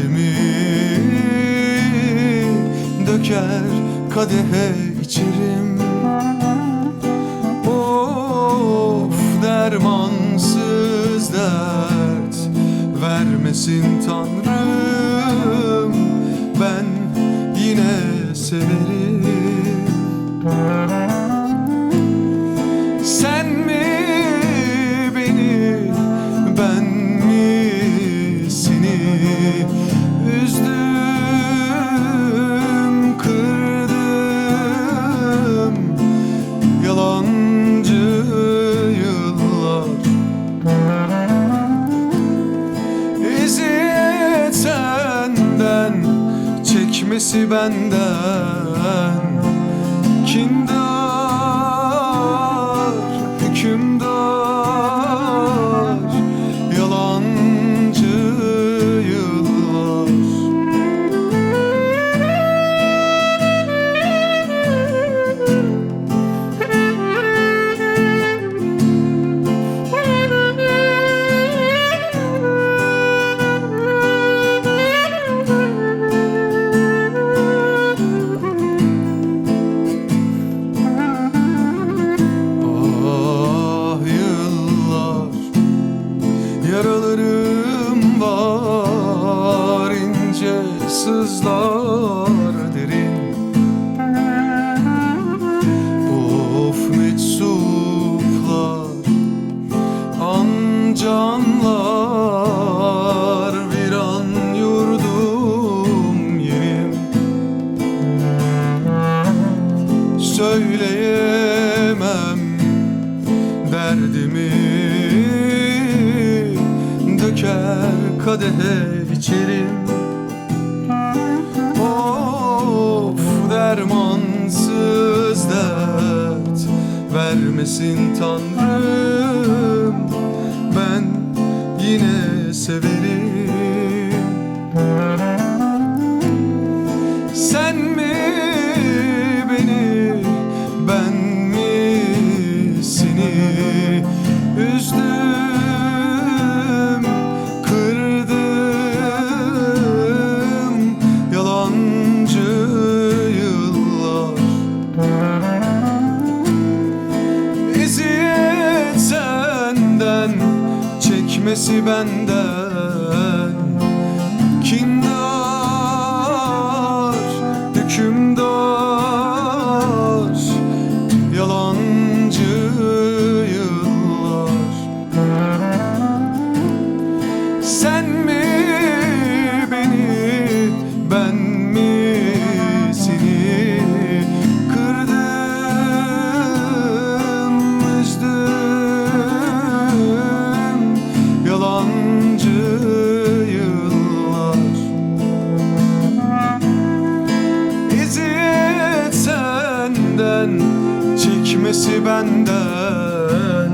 derdimi Döker kadehe içerim. Of dermansız dert vermesin Tanrım. Ben yine severim çekmesi benden sızlar derin. Of meczuplar Ancanlar viran yurdum yerim Söyleyemem derdimi Döker kadehe içerim Of dermansız dert. Vermesin Tanrım. Ben yine severim benden düşmesi benden.